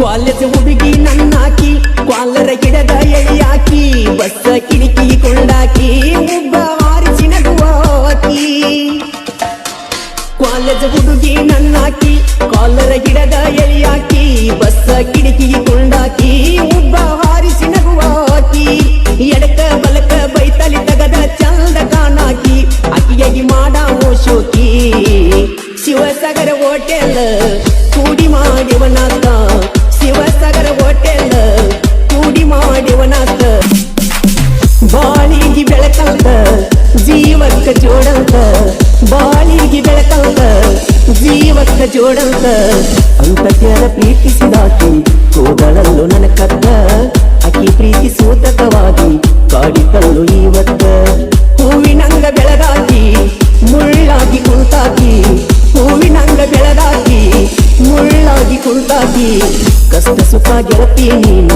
College ಹುಡುಗಿ ನನ್ನಾಕಿ ಕ್ವಾಲರ ಗಿಡದ ಎಳಿಯಾಕಿ bus ಕಿಡಿಕಿ ಕೊಂಡಾಕಿ ಒಬ್ಬ ಆರಿಸಿ ನಗುವಾಕಿ ಕಾಲೇಜ್ ಹುಡುಗಿ ನನ್ನಾಕಿ ಕಾಲರ ಗಿಡದ ಎಲಿಯಾಕಿ ಬಸ್ಸ ಕಿಡಿಕಿಗೆ ಕೊಂಡಾಕಿ ಒಬ್ಬ ಜೀವಕ್ಕ ಜೋಡಂತ. ಅಂತ ಕೆರ ಪ್ರೀತಿಸಿದಾಕಿ ಕೂದಲಲ್ಲೂ ನನ್ನ ಕತ್ತ ಪ್ರೀತಿ ಪ್ರೀತಿ ಸೂತಕವಾಗಿ ಕಾಡಿಕಲ್ಲು ಇವತ್ತ ಹೂವಿನಂಗ ಬೆಳಗಾಕಿ, ಮುಳ್ಳಾಗಿ ಕುಂತಾಕಿ ಹೂವಿನಂಗ ಬೆಳಗಾಕಿ, ಮುಳ್ಳಾಗಿ ಕುಂತಾಕಿ ಕಷ್ಟ ಸುಖ ಗೆಳತಿ ನೀನು.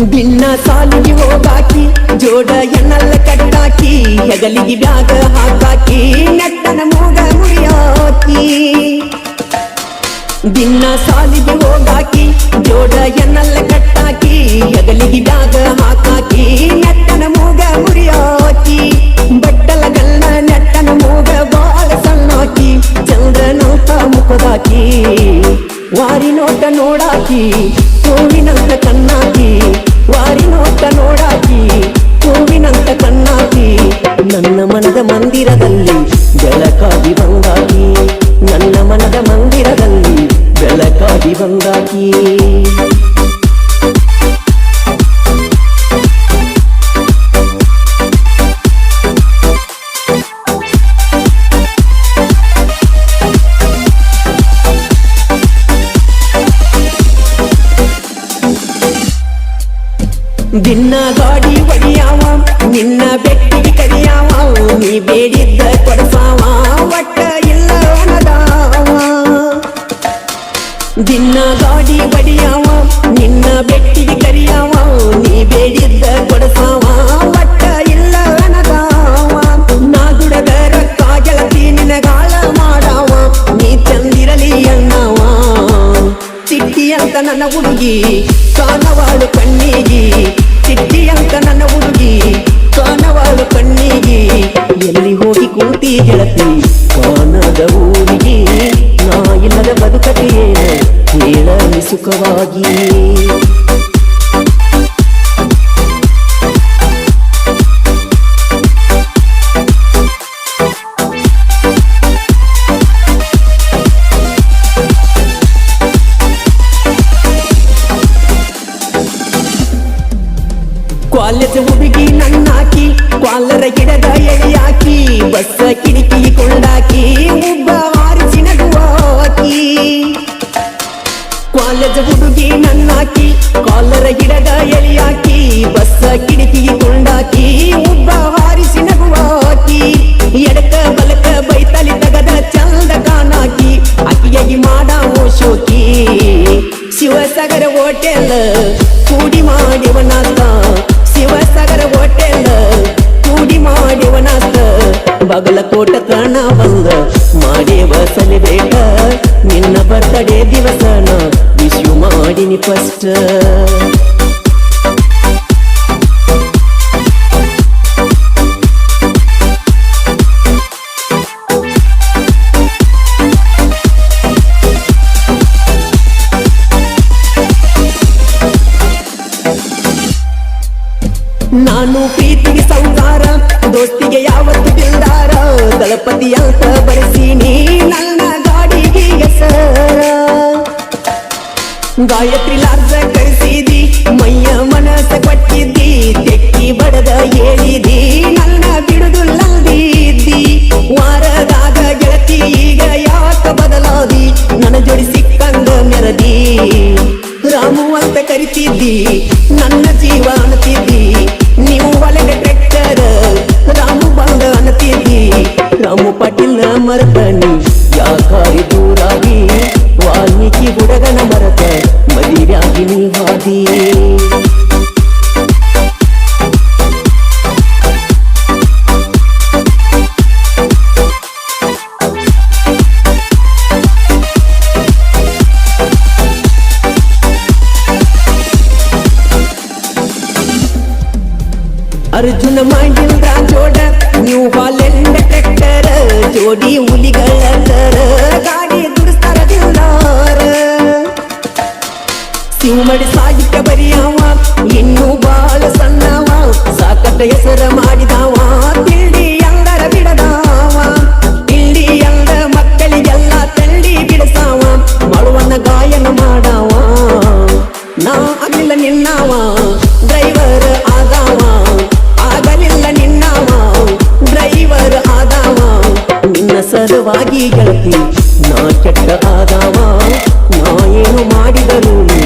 ದಿನ ಸಾಲಿಗೆ ಹೋಗಾಕಿ ಜೋಡ ಎನ್ನಲ್ಲ ಕಟ್ಟಾಕಿ, ಹೆಗಲಿಗೆ ಬ್ಯಾಗ ಹಾಕಾಕಿ, ನೆಟ್ಟನ ಮೂಗ ಮುರಿಯಾಕಿ. ಬಿನ್ನ ಸಾಲಿಗೆ ಹೋಗಾಕಿ ಜೋಡ ಎನ್ನಲ್ಲ ಕಟ್ಟಾಕಿ, ಹೆಗಲಿಗೆ ಬ್ಯಾಗ ಹಾಕಾಕಿ, ನೆಟ್ಟನ ಮೂಗ ಮುರಿಯಾಕಿ. ಬಟ್ಟಲ ಗಲ್ಲ ನೆಟ್ಟನ ಮೂಗ ಬಾಳ ಸಣ್ಣಾಕಿ ನೋಟ ಮುಖದಾಕಿ ವಾರಿ ನೋಟ ನೋಡಾಕಿ ಬೆಳಕಾಗಿ ಬಂದಾಕಿ. ದಿನ ಗಾಡಿ ಒಡಿಯಾವ ನಿನ್ನ ಬೆಟ್ಟಿಗೆ ಕರಿಯಾವ ನೀ ಬೇಡಿದ್ದ ದಿನ ಗಾಡಿ ಬಡಿಯಾವ ನಿನ್ನ ಬೆಟ್ಟಿಗೆ ಕರಿಯಾವ, ನೀ ಬೇಡಿದ್ದ ಕೊಡಸಾವ ಬಟ್ಟ ಇಲ್ಲ ಒಣದಾವ ನಾ ದುಡದ ರೊಕ್ಕ ನಿನಗಾಲ ಮಾಡಾವ, ನೀ ತಂದಿರಲಿ ಅಣ್ಣವ. ಚಿಟ್ಟಿ ಅಂತ ನನ್ನ ಹುಡುಗಿ ಕಾಣವಾಳು ಕಣ್ಣಿಗಿ. ಚಿಟ್ಟಿ ಅಂತ ನನ್ನ ಹುಡುಗಿ ಕಾಣವಾಳು ಕಣ್ಣಿಗಿ. ಎಲ್ಲಿ ಹೋಗಿ ಕೂತಿ ಗೆಳತಿ? ಸುಖವಾಗಿ ಕಾಲೇಜ್ ಹುಡುಗಿ ನನ್ನಾಕಿ, ಕಾಲರ ಗಿಡದ ಎಳಿಯಾಕಿ ಬಸ್ಸ ಕಿಡಿಕಿ ಕೊಂಡಾಕಿ ಒಬ್ಬ ಹಾರಿಸಿ ನಗುವಾಕಿ, ಎಡಕ ಬಲಕ ಬೈತಲಿ ತಗದ ಚಂದ ಕಾಣಾಕಿ, ಅಕ್ಕಿಯಾಗಿ ಮಾಡ ಶೋಕಿ. ಶಿವಸಾಗರ ಹೋಟೆಲ್ ವಿಶ್ಯು ಮಾಡಿನಿ ಫಸ್ಟ್ ನಾನು ಪ್ರೀತಿಗೆ ಸೌಕಾರ ದೋಸ್ತಿಗೆ ಯಾವತ್ತು ಬಿಲ್ದಾರ ದಳಪತಿ ಅಂತ ಬರೆಸೀನಿ ನನ್ನ ಗಾಯತ್ರಿ ಲಾರ್ಸ ಕರೆಸಿದಿ ಮೈಯ ಮನಸ್ಸ ಕೊಟ್ಟಿದ್ದಿ ತೆಕ್ಕಿ ಬಡದ ಏಳಿದಿ ಮದಿವ್ಯಾಗಿ ನೀ ಹಾದಿ ಅರ್ಜುನ ಮಾಡಿಲ್ದ ಜೋಡ ನೀವು ಹಾಲೆಂಡ ಟ್ರ್ಯಾಕ್ಟರ್ ಜೋಡಿ ಹುಲಿಗಳ ಶಿವಮಡಿ ಸಾಹಿತ್ಯ ಬರಿಯವ ಇನ್ನೂ ಬಾಳ ಸಣ್ಣವ ಸಾಕಟ್ಟ ಹೆಸರ ಮಾಡಿದವ ತಿಂಡಿ ಅಂದರ ಬಿಡದವ ತಿಂಡಿ ಅಂದ ಮಕ್ಕಳಿಗೆಲ್ಲ ತಂಡಿ ಬಿಡಿಸಾವ ಮಾಡುವನ್ನ ಗಾಯನ ಮಾಡವ ನಾ ಆಗಲಿಲ್ಲ ನಿನ್ನವ ಡ್ರೈವರ್ ಆದವ ಆಗಲಿಲ್ಲ ನಿನ್ನವ ಡ್ರೈವರ್ ಆದವ ನಿನ್ನ ಸಲುವಾಗಿ ಗೆಳತಿ ನಾ ಕೆಟ್ಟ ಆದವ ನಾ ಏನು ಮಾಡಿದರು ಆಗಲಿಲ್ಲ